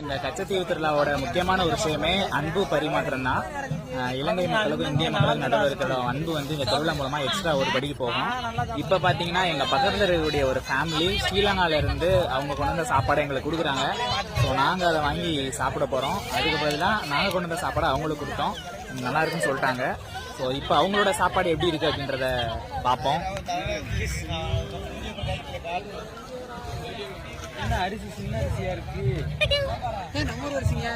இந்த கச்சத்தீவு திருவிழாவோட முக்கியமான ஒரு விஷயமே அன்பு பரிமாற்றம் தான். இலங்கை மக்களுக்கும் இந்திய மக்களுக்கும் நடுவில் இருக்கிற அன்பு வந்து இந்த திருவிழா மூலமா எக்ஸ்ட்ரா ஒரு படிக்கு போகும். இப்ப பாத்தீங்கன்னா எங்க பக்கத்துல இருக்கக்கூடிய ஒரு ஃபேமிலி ஸ்ரீலங்கால இருந்து அவங்க கொண்டு வந்த சாப்பாடை எங்களுக்கு கொடுக்குறாங்க. ஸோ நாங்க அதை வாங்கி சாப்பிட போறோம். அதுக்கு பதிலாக நாங்க கொண்டு வந்த சாப்பாடை அவங்களுக்கு கொடுத்தோம். நல்லா இருக்குன்னு சொல்லிட்டாங்க. ஸோ இப்போ அவங்களோட சாப்பாடு எப்படி இருக்கு அப்படின்றத பார்ப்போம். என்ன அரிசி சின்ன அரிசியா இருக்கு? நம்ம ஊர் அரிசிங்க.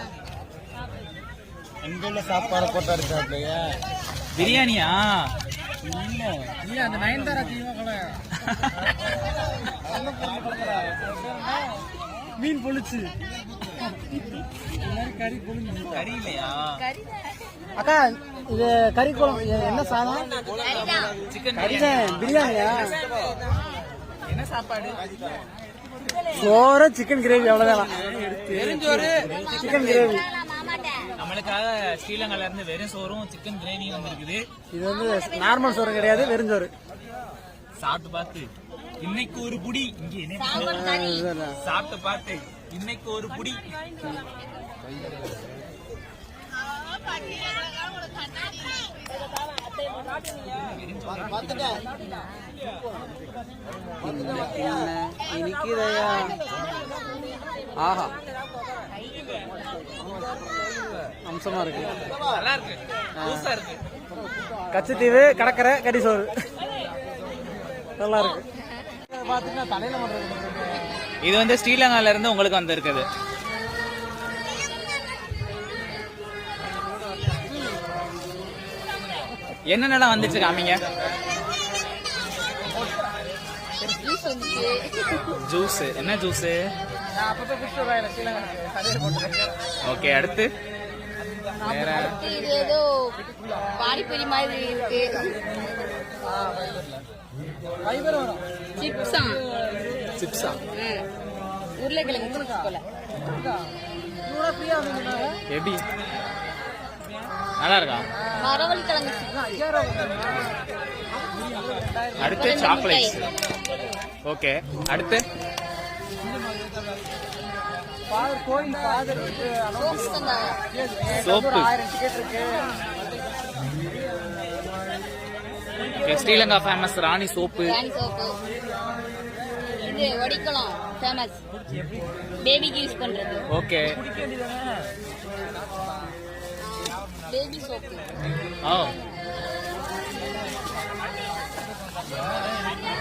எங்க உள்ள சாப்பாடு போட்டா இருக்காப்லையா பிரியாணியா? இல்ல. இல்ல அந்த நயன்தாரா தீமா மீன் பொழிச்சு கறி பொழிஞ்சு கறி இல்லையா? அக்கா இது கறி குழம்பு என்ன சாதம்? சிக்கன் பிரியாணியா? என்ன சாப்பாடு? சோறு சிக்கன் கிரேவி அவ்வளவுதான். சிக்கன் கிரேவி நம்மளுக்காக ஸ்ரீலங்கால இருந்து வெறும் சோறும் சிக்கன் கிரேவியும் வந்திருக்குது. இது வந்து நார்மல் சோறு கிடையாது வெறும் சோறு. சாப்பிட்டு பார்த்து. இன்னைக்கு ஒரு புடி. இங்க. சாப்பிட்டு பார்த்து. இன்னைக்கு ஒரு புடி. இனிக்குதையா ஆஹா. அம்சமா இருக்கு. நல்லா இருக்கு புதுசா இருக்கு கச்சத்தீவு கடற்கரை கறி நல்லா இருக்கு இது வந்து ஸ்ரீலங்கால இருந்து உங்களுக்கு வந்திருக்குது. என்னென்னலாம் வந்துச்சு காமிங்க. ஜூஸ். என்ன ஜூஸ்? ஓகே அடுத்து? இது ஏதோ பானிபூரி மாதிரி இருக்கு சிப்ஸா சிப்ஸா உருளைக்கிழங்கு போல எப்படி நல்லா இருக்கா மரவள்ளி கிழங்கு அடுத்து சாக்லேட்ஸ் ஓகே அடுத்து? Soap. Sri Lanka famous Rani soap. Rani soap. இது வடிக்கலாம் ஃபேமஸ் பேபிக்கு யூஸ் பண்றது. Okay baby soap. ஓ Yeah.